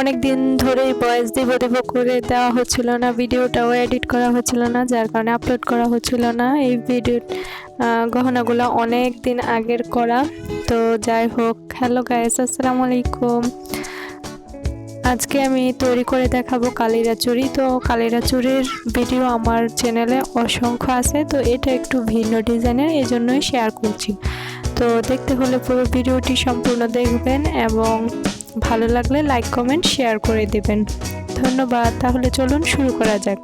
অনেক দিন ধরেই ভয়েস দিব দিব করে দেওয়া হচ্ছিল না, ভিডিওটাও এডিট করা হচ্ছিল না, যার কারণে আপলোড করা হচ্ছিল না। এই ভিডিও গহনাগুলো অনেক দিন আগের করা। তো যাই হোক হ্যালো গাইস আসসালামু আলাইকুম। আজকে আমি তৈরি করে দেখাবো কালিরা চুরি তো কালিরা চুরির ভিডিও আমার চ্যানেলে অসংখ্য আছে। তো এটা একটু ভিন্ন ডিজাইনের এই জন্যই শেয়ার করছি। তো দেখতে হলে পুরো ভিডিওটি সম্পূর্ণ দেখবেন এবং ভালো লাগলে লাইক কমেন্ট শেয়ার করে দেবেন। ধন্যবাদ, তাহলে চলুন শুরু করা যাক।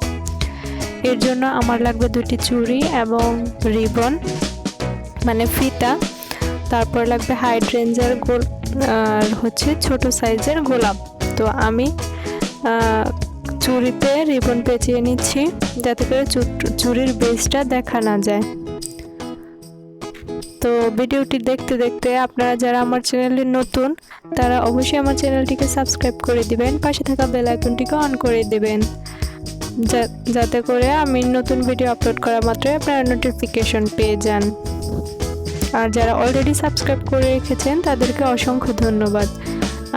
এর জন্য আমার লাগবে দুটি চুড়ি এবং রিবন মানে ফিতা। তারপর লাগবে হাইড রেঞ্জের গোল, আর হচ্ছে ছোট সাইজের গোলাপ। তো আমি চুড়িতে রিবন পেঁচিয়ে নিচ্ছি, যাতে করে চুড়ির বেসটা দেখা না যায়। তো ভিডিওটি দেখতে দেখতে আপনারা যারা আমার চ্যানেলে নতুন, তারা অবশ্যই আমার চ্যানেলটিকে সাবস্ক্রাইব করে দিবেন, পাশে থাকা বেল আইকনটিকে অন করে দিবেন। যাতে করে আমি নতুন ভিডিও আপলোড করা মাত্রই আপনারা নোটিফিকেশন পেয়ে যান। আর যারা অলরেডি সাবস্ক্রাইব করে রেখেছেন, তাদেরকে অসংখ্য ধন্যবাদ।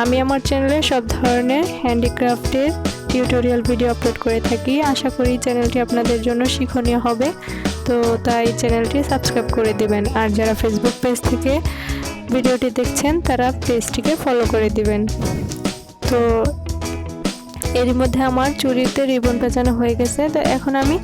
আমি আমার চ্যানেলে সব ধরনের হ্যান্ডিক্রাফটের টিউটোরিয়াল ভিডিও আপলোড করে থাকি। আশা করি চ্যানেলটি আপনাদের জন্য শিক্ষণীয় হবে। তো তাই চ্যানেলটি সাবস্ক্রাইব করে দেবেন। আর যারা ফেসবুক পেজ থেকে ভিডিওটি দেখছেন, তারা পেজটিকে ফলো করে দিবেন। তো এরই মধ্যে আমার চুরিতে রিবন পেঁচানো হয়ে গেছে। তো এখন আমি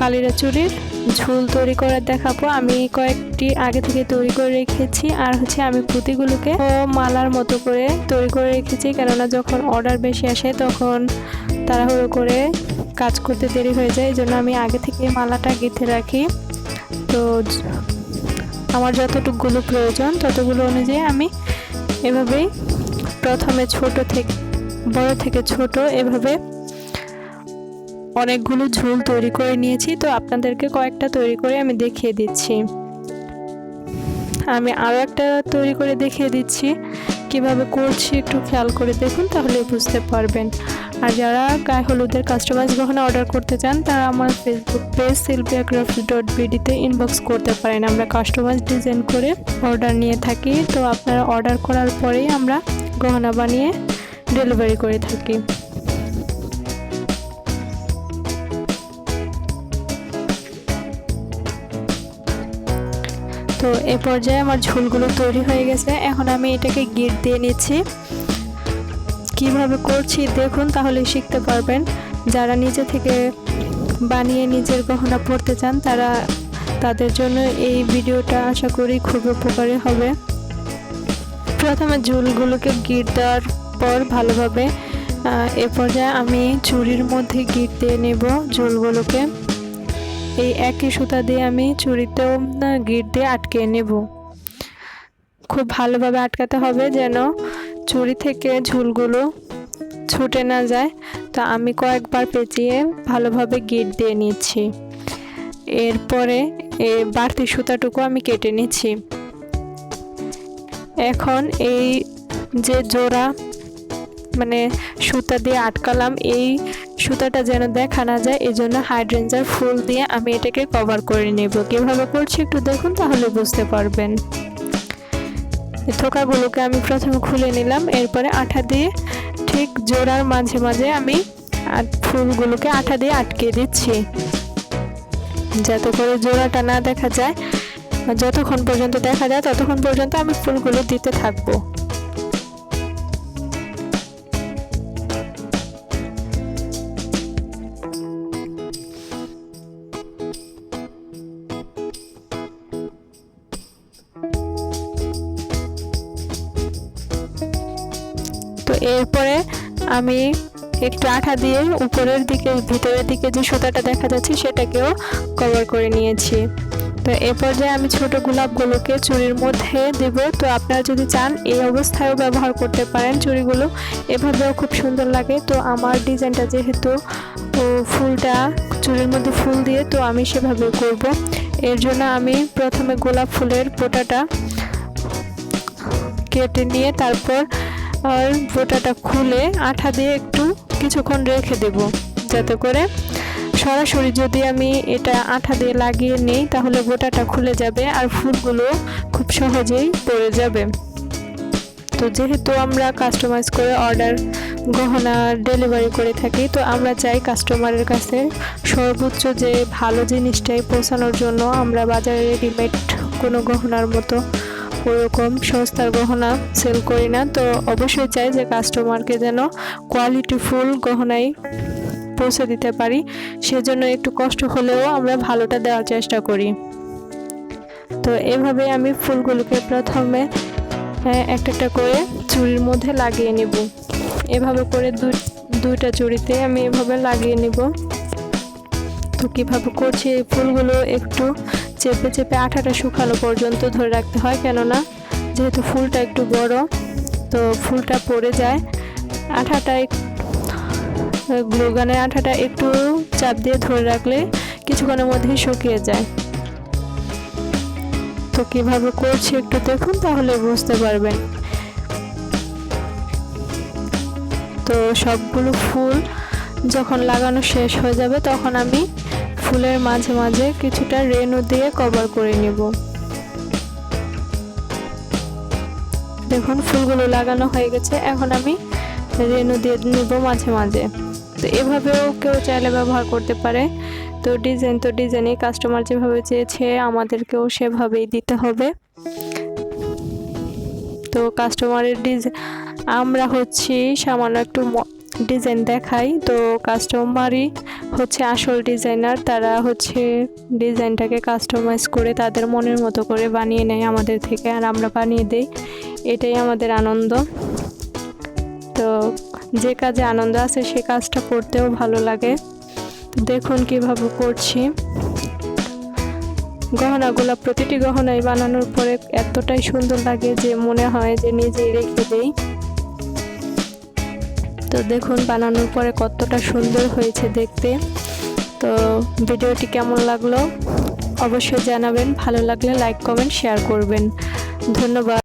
কালিরা চুরির ঝুল তৈরি করে দেখাবো। আমি কয়েকটি আগে থেকে তৈরি করে রেখেছি। আর হচ্ছে আমি পুঁতিগুলোকে মালার মতো করে তৈরি করে রেখেছি। কেননা যখন অর্ডার বেশি আসে, তখন তাড়াহুড়ো করে কাজ করতে দেরি হয়ে যায় এই জন্য আমি আগে থেকে মালাটা গেঁথে রাখি। তো আমার যতটুকগুলো প্রয়োজন, ততগুলো অনুযায়ী আমি এভাবেই প্রথমে ছোট থেকে বড় থেকে ছোট এভাবে অনেকগুলো ঝুল তৈরি করে নিয়েছি। তো আপনাদেরকে কয়েকটা তৈরি করে আমি দেখিয়ে দিচ্ছি। আমি আরও একটা তৈরি করে দেখিয়ে দিচ্ছি। কীভাবে করছি একটু খেয়াল করে দেখুন, তাহলে বুঝতে পারবেন। আর যারা গায়ে হলুদের কাস্টমাইজ গহনা অর্ডার করতে চান, তারা আমার Facebook page Sylvia craft dot বিডিতে inbox করতে পারেন। আমরা কাস্টমাইজ ডিজাইন করে অর্ডার নিয়ে থাকি। তো আপনারা অর্ডার করার পরেই আমরা গহনা বানিয়ে ডেলিভারি করে থাকি। তো এ পর্যায়ে আমার ঝোলগুলো তৈরি হয়ে গেছে। এখন আমি এটাকে গিট দিয়ে নিচ্ছি। কীভাবে করছি দেখুন তাহলে শিখতে পারবেন। যারা নিজে থেকে বানিয়ে নিজের গহনা পড়তে চান, তারা তাদের জন্য এই ভিডিওটা আশা করি খুব উপকারী হবে। প্রথমে ঝুলগুলোকে গিট দেওয়ার পর ভালোভাবে এ পর্যায়ে আমি চুরির মধ্যে গিট দিয়ে নেব ঝুলগুলোকে। এই একই সুতা দিয়ে আমি চুরিতেও গিট দিয়ে আটকে নেব। খুব ভালোভাবে আটকাতে হবে যেন চুরি থেকে ঝুলগুলো ছুটে না যায়। তো আমি কয়েকবার পেঁচিয়ে ভালোভাবে গিট দিয়ে নিচ্ছি। এরপরে এ বাড়তি সুতাটুকু আমি কেটে নিচ্ছি। এখন এই যে জোড়া মানে সুতা দিয়ে আটকালাম, এই সুতাটা যেন দেখা না যায় এই জন্য হাইড্রেঞ্জার ফুল দিয়ে আমি এটাকে কভার করে নেব। কীভাবে করছি একটু দেখুন, তাহলে বুঝতে পারবেন। থোকাগুলোকে আমি প্রথমে খুলে নিলাম, এরপরে আঠা দিয়ে ঠিক জোড়ার মাঝে মাঝে আমি ফুলগুলোকে আঠা দিয়ে আটকে দিচ্ছি। যাতে করে জোড়াটা না দেখা যায়, যতক্ষণ পর্যন্ত দেখা যায়, ততক্ষণ পর্যন্ত আমি ফুলগুলো দিতে থাকব। এরপরে আমি একটু আঠা দিয়ে উপরের দিকে, ভিতরের দিকে যে সুতাটা দেখা যাচ্ছে সেটাকেও কভার করে নিয়েছি। তো এ পর্যায়ে আমি ছোট গোলাপগুলোকে চুরির মধ্যে দেব। তো আপনারা যদি চান, এই অবস্থায়ও ব্যবহার করতে পারেন চুড়িগুলো। এভাবেও খুব সুন্দর লাগে। তো আমার ডিজাইনটা যেহেতু ফুলটা চুরির মধ্যে ফুল দিয়ে, তো আমি সেভাবে করব। এর জন্য আমি প্রথমে গোলাপ ফুলের পোটাটা কেটে নিয়ে তারপর আর বোটাটা খুলে আঠা দিয়ে একটু কিছুক্ষণ রেখে দেব, যাতে করে সরাসরি যদি আমি এটা আঠা দিয়ে লাগিয়ে নিই, তাহলে বোটাটা খুলে যাবে আর ফুলগুলো খুব সহজেই পড়ে যাবে। তো যেহেতু আমরা কাস্টমাইজ করে অর্ডার গহনা ডেলিভারি করে থাকি, তো আমরা চাই কাস্টমারের কাছে সর্বোচ্চ যে ভালো জিনিসটাই পৌঁছানোর জন্য আমরা বাজারে রেডিমেড কোনো গহনার মতো ওরকম সস্তার গহনা সেল করি না তো অবশ্যই চাই যে কাস্টমারকে যেন কোয়ালিটিফুল গহনাই পৌঁছে দিতে পারি। সেজন্য একটু কষ্ট হলেও আমরা ভালোটা দেওয়ার চেষ্টা করি। তো এভাবে আমি ফুলগুলোকে প্রথমে হ্যাঁ, একটা একটা করে চুড়ির মধ্যে লাগিয়ে নিব। এভাবে করে দুই দুইটা চুড়িতে আমি এভাবে লাগিয়ে নিব। তো কীভাবে করছি এই ফুলগুলো একটু চেপে চেপে আঠাটা শুকানো পর্যন্ত ধরে রাখতে হয়। কেননা যেহেতু ফুলটা একটু বড়, তো ফুলটা পড়ে যায়। আঠাটা গ্লুগানের আঠাটা একটু চাপ দিয়ে ধরে রাখলে কিছুক্ষণের মধ্যেই শুকিয়ে যায়। তো কীভাবে করছি একটু দেখুন, তাহলে বুঝতে পারবেন। তো সবগুলো ফুল যখন লাগানো শেষ হয়ে যাবে, তখন আমি ফুলের মাঝে মাঝে কিছুটা রেনু দিয়ে কভার করে নিব। দেখুন, ফুলগুলো লাগানো হয়ে গেছে। এখন আমি রেনু দিয়ে নিব মাঝে মাঝে। তো এভাবেও কেউ চাইলে ব্যবহার করতে পারে। তো ডিজাইন, তো ডিজাইনই। কাস্টমার যেভাবে চেয়েছে, আমাদেরকেও সেভাবেই দিতে হবে। তো কাস্টমারের ডিজাইন আমরা হচ্ছি সামান্য একটু ডিজাইন দেখাই। তো কাস্টমারই হচ্ছে আসল ডিজাইনার তারা হচ্ছে ডিজাইনটাকে কাস্টমাইজ করে তাদের মনের মতো করে বানিয়ে নেয় আমাদের থেকে, আর আমরা বানিয়ে দেই। এটাই আমাদের আনন্দ। তো যে কাজে আনন্দ আছে সে কাজটা করতেও ভালো লাগে। দেখুন কীভাবে করছি। গহনাগুলো প্রতিটি গহনাই বানানোর পরে এতটাই সুন্দর লাগে যে মনে হয় যে নিজেই রেখে দেই। তো দেখুন বানানোর পরে কতটা সুন্দর হয়েছে দেখতে। তো ভিডিওটি কেমন লাগল? অবশ্যই জানাবেন। ভালো লাগলে লাইক, কমেন্ট শেয়ার করবেন। ধন্যবাদ।